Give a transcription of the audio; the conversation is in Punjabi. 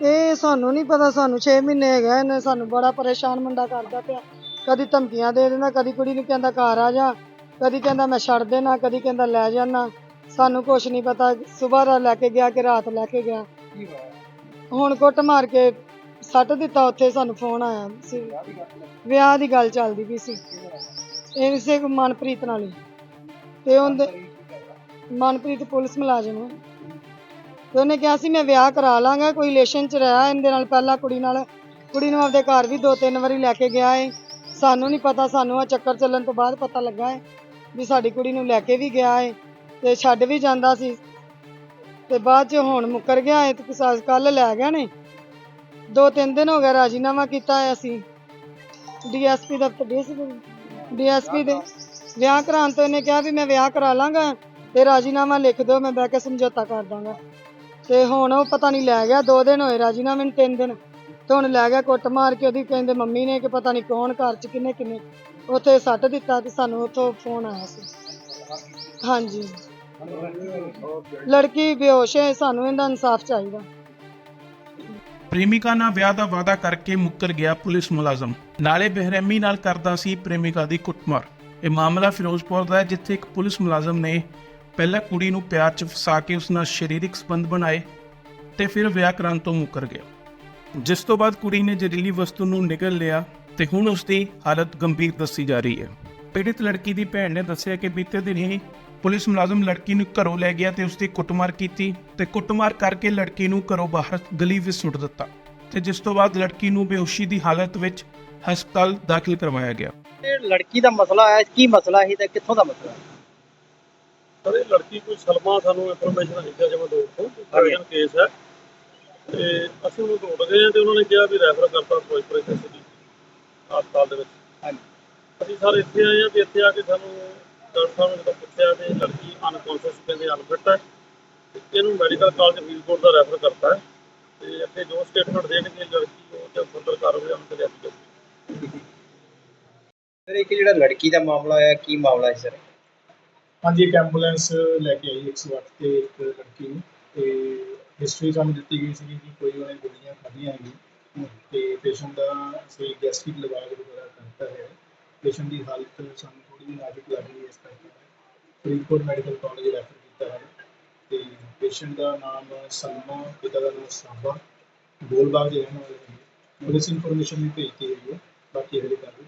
ਇਹ ਸਾਨੂੰ ਨਹੀਂ ਪਤਾ, ਸਾਨੂੰ 6 ਮਹੀਨੇ ਹੈਗਾ ਇਹਨੇ ਸਾਨੂੰ ਬੜਾ ਪਰੇਸ਼ਾਨ ਮੁੰਡਾ ਕਰਦਾ ਪਿਆ। ਕਦੀ ਧਮਕੀਆਂ ਦੇ ਦਿੰਦਾ, ਕਦੀ ਕੁੜੀ ਨੂੰ ਕਹਿੰਦਾ ਘਰ ਆ ਜਾ, ਕਦੀ ਕਹਿੰਦਾ ਮੈਂ ਛੱਡ ਦੇਣਾ, ਕਦੀ ਕਹਿੰਦਾ ਲੈ ਜਾਣਾ। ਸਾਨੂੰ ਕੁਝ ਨਹੀਂ ਪਤਾ ਸਵੇਰ ਲੈ ਕੇ ਗਿਆ ਕਿ ਰਾਤ ਲੈ ਕੇ ਗਿਆ। ਹੁਣ ਕੁੱਟ ਮਾਰ ਕੇ ਸੱਟ ਦਿੱਤਾ, ਉੱਥੇ ਸਾਨੂੰ ਫੋਨ ਆਇਆ ਸੀ। ਵਿਆਹ ਦੀ ਗੱਲ ਚੱਲਦੀ ਪਈ ਸੀ। ਇਹ ਸੀ ਮਨਪ੍ਰੀਤ ਨਾਲ ਹੀ। ਤੇ ਉਹਦੇ ਮਨਪ੍ਰੀਤ ਪੁਲਿਸ ਮੁਲਾਜ਼ਮ ਹੈ ਤੇ ਉਹਨੇ ਕਿਹਾ ਸੀ, ਮੈਂ ਵਿਆਹ ਕਰਾ ਲਾਂਗਾ, ਕੋਈ ਰਿਲੇਸ਼ਨ ਚ ਰਿਹਾ, ਇਹਦੇ ਨਾਲ ਪਹਿਲਾਂ ਕੁੜੀ ਨਾਲ, ਕੁੜੀ ਨੂੰ ਆਪਦੇ ਘਰ ਵੀ ਦੋ ਤਿੰਨ ਵਾਰੀ ਲੈ ਕੇ ਗਿਆ ਏ। ਸਾਨੂੰ ਨਹੀਂ ਪਤਾ, ਸਾਨੂੰ ਆ ਚੱਕਰ ਚੱਲਣ ਤੋਂ ਬਾਅਦ ਪਤਾ ਲੱਗਾ ਏ ਵੀ ਸਾਡੀ ਕੁੜੀ ਨੂੰ ਲੈ ਕੇ ਵੀ ਗਿਆ ਏ ਤੇ ਛੱਡ ਵੀ ਜਾਂਦਾ ਸੀ। ਤੇ ਬਾਅਦ ਚ ਹੁਣ ਮੁੱਕਰ ਗਿਆ ਏ, ਤੇ ਕੱਲ ਲੈ ਗਿਆ ਨੇ। ਦੋ ਤਿੰਨ ਦਿਨ ਹੋ ਗਿਆ ਰਾਜੀਨਾਮਾ ਕੀਤਾ ਹੈ ਅਸੀਂ। ਡੀਐਸਪੀ ਦਫ਼ਤਰ ਡੀਐਸਪੀ ਦੇ। ਵਿਆਹ ਕਰਾਉਣ ਤੋਂ ਇਹਨੇ ਕਿਹਾ ਵੀ ਮੈਂ ਵਿਆਹ ਕਰਾ ਲਾਂਗਾ ਤੇ ਰਾਜੀਨਾਮਾ ਲਿਖ ਦਿਓ, ਮੈਂ ਬਹਿ ਕੇ ਸਮਝੌਤਾ ਕਰ ਦਾਂਗਾ। ਤੇ ਹੁਣ ਉਹ ਪਤਾ ਨਹੀਂ ਲੈ ਗਿਆ, ਦੋ ਦਿਨ ਹੋਏ ਰਾਜੀਨਾਮੇ ਨੂੰ ਤਿੰਨ ਦਿਨ। ਤੇ ਹੁਣ ਲੈ ਗਿਆ ਕੁੱਟ ਮਾਰ ਕੇ, ਉਹਦੀ ਕਹਿੰਦੇ ਮੰਮੀ ਨੇ ਕਿ ਪਤਾ ਨਹੀਂ ਕੌਣ ਘਰ ਚ ਕਿੰਨੇ ਕਿੰਨੇ, ਉੱਥੇ ਸੱਟ ਦਿੱਤਾ ਤੇ ਸਾਨੂੰ ਉੱਥੋਂ ਫੋਨ ਆਇਆ ਸੀ। ਹਾਂਜੀ। ਲੜਕੀ ਬੇਹੋਸ਼ ਹੈ, ਸਾਨੂੰ ਇਹਦਾ ਇਨਸਾਫ ਚਾਹੀਦਾ। ਪ੍ਰੇਮਿਕਾ ਨਾਲ ਵਿਆਹ ਦਾ ਵਾਅਦਾ ਕਰਕੇ ਮੁੱਕਰ ਗਿਆ ਪੁਲਿਸ ਮੁਲਾਜ਼ਮ। ਨਾਲੇ ਬੇਰਹਿਮੀ ਨਾਲ ਕਰਦਾ ਸੀ ਪ੍ਰੇਮਿਕਾ ਦੀ ਕੁੱਟਮਾਰ। ਇਹ ਮਾਮਲਾ ਫਿਰੋਜ਼ਪੁਰ ਦਾ ਹੈ, ਜਿੱਥੇ ਇੱਕ ਪੁਲਿਸ ਮੁਲਾਜ਼ਮ ਨੇ ਪਹਿਲਾਂ ਕੁੜੀ ਨੂੰ ਪਿਆਰ 'ਚ ਫਸਾ ਕੇ ਉਸ ਨਾਲ ਸਰੀਰਕ ਸੰਬੰਧ ਬਣਾਏ ਤੇ ਫਿਰ ਵਿਆਹ ਕਰਾਉਣ ਤੋਂ ਮੁੱਕਰ ਗਿਆ। ਜਿਸ ਤੋਂ ਬਾਅਦ ਕੁੜੀ ਨੇ ਜ਼ਹਿਰੀਲੀ ਵਸਤੂ ਨੂੰ ਨਿਗਲ ਲਿਆ ਤੇ ਹੁਣ ਉਸ ਦੀ ਹਾਲਤ ਗੰਭੀਰ ਦੱਸੀ ਜਾ ਰਹੀ ਹੈ। ਪੀੜਿਤ ਲੜਕੀ ਦੀ ਭੈਣ ਨੇ ਦੱਸਿਆ ਕਿ ਬੀਤੇ ਦਿਨ ਹੀ ਪੁਲਿਸ ਮੁਲਾਜ਼ਮ ਲੜਕੀ ਨੂੰ ਘਰੋਂ ਲੈ ਗਿਆ ਤੇ ਉਸ ਦੀ ਕੁੱਟਮਾਰ ਕੀਤੀ ਤੇ ਕੁੱਟਮਾਰ ਕਰਕੇ ਲੜਕੀ ਨੂੰ ਘਰੋਂ ਬਾਹਰ ਗਲੀ ਵਿੱਚ ਸੁੱਟ ਦਿੱਤਾ ਤੇ ਜਿਸ ਤੋਂ ਬਾਅਦ ਲੜਕੀ ਨੂੰ ਬੇਹੋਸ਼ੀ ਦੀ ਹਾਲਤ ਵਿੱਚ ਹਸਪਤਾਲ ਦਾਖਲ ਕਰਵਾਇਆ ਗਿਆ। ਇਹ ਲੜਕੀ ਦਾ ਮਸਲਾ ਹੈ ਕੀ ਮਸਲਾ ਹੈ ਤੇ ਕਿੱਥੋਂ ਦਾ ਮਸਲਾ? ਹੈ ਸਰ ਇਹ ਲੜਕੀ ਕੋਈ ਸਲਮਾ ਸਾਨੂੰ ਇਨਫੋਰਮੇਸ਼ਨ ਆਈ ਸੀ ਜਮਾ ਦੋ ਤੋਂ ਕ੍ਰਿਮੀਨਲ ਕੇਸ ਹੈ। ਤੇ ਅਸੀਂ ਉਹਨੂੰ ਢੂੰਡ ਗਏ ਹਾਂ ਤੇ ਉਹਨਾਂ ਨੇ ਕਿਹਾ ਵੀ ਰੈਫਰ ਕਰਤਾ ਫਿਰੋਜ਼ਪੁਰ ਯੂਨੀਵਰਸਿਟੀ ਹਸਪਤਾਲ ਦੇ ਵਿੱਚ। ਹਾਂਜੀ। ਅਸੀਂ ਸਾਰੇ ਇੱਥੇ ਆਏ ਹਾਂ ਤੇ ਇੱਥੇ ਆ ਕੇ ਸਾਨੂੰ ਡਾਕਟਰ ਸਾਹਿਬ ਨੇ ਜਦੋਂ ਪੁੱਛਿਆ ਤੇ ਲੜਕੀ ਅਨਕੌਂਸ਼ੀਅਸ ਕਹਿੰਦੇ ਅਨਫਿਟ ਹੈ ਤੇ ਇਹਨੂੰ ਮੈਡੀਕਲ ਕਾਲਜ ਫਰੀਦਕੋਟ ਦਾ ਰੈਫਰ ਕਰਤਾ ਹੈ। ਤੇ ਅੱਗੇ ਜੋ ਸਟੇਟਮੈਂਟ ਦੇਣਗੇ ਲੜਕੀ ਉਹ ਤੇ ਫਰਦਰ ਕਾਰਵਾਈ ਉਹਨਾਂ ਤੇ ਲਿਆਂਦੀ ਜਾਊਗੀ। ਸਰ ਇੱਕ ਜਿਹੜਾ ਲੜਕੀ ਦਾ ਮਾਮਲਾ ਹੋਇਆ ਕੀ ਮਾਮਲਾ ਹੈ ਸਰ? ਹਾਂਜੀ, ਇੱਕ ਐਂਬੂਲੈਂਸ ਲੈ ਕੇ ਆਈ 108 ਤੇ ਇੱਕ ਲੜਕੀ ਨੂੰ। ਤੇ ਹਿਸਟਰੀ ਸਾਨੂੰ ਦਿੱਤੀ ਗਈ ਸੀ ਕਿ ਕੋਈ ਉਹਨੇ ਗੋਲੀਆਂ ਖਾਧੀਆਂ ਹੈਗੀਆਂ ਤੇ ਪੇਸ਼ੈਂਟ ਦਾ ਅਸੀਂ ਗੈਸਟ੍ਰਿਕ ਲਵਾਜ ਵਗੈਰਾ ਕਰਤਾ ਹੈ। ਪੇਸ਼ੈਂਟ ਦੀ ਹਾਲਤ ਸਾਨੂੰ ਥੋੜੀ ਜਿਹੀ ਨਾਜ਼ੁਕ ਲੱਗ ਰਹੀ ਹੈ ਇਸ ਕਰਕੇ। ਫਰੀਦਕੋਟ ਮੈਡੀਕਲ ਕਾਲਜ ਰੈਫਰ ਕੀਤਾ ਹੈ। ਤੇ ਪੇਸ਼ੈਂਟ ਦਾ ਨਾਮ ਸਲਮਾ, ਪਿਤਾ ਦਾ ਨਾਮ ਸਾਬਾ। ਗੋਲਬਾਗ ਦੇ ਰਹਿਣ ਵਾਲੇ ਪੁਲਿਸ ਇਨਫੋਰਮੇਸ਼ਨ ਵੀ ਭੇਜਤੀ ਹੋਈ ਹੈ ਬਾਕੀ ਅਗਲੀ ਕਾਰਵਾਈ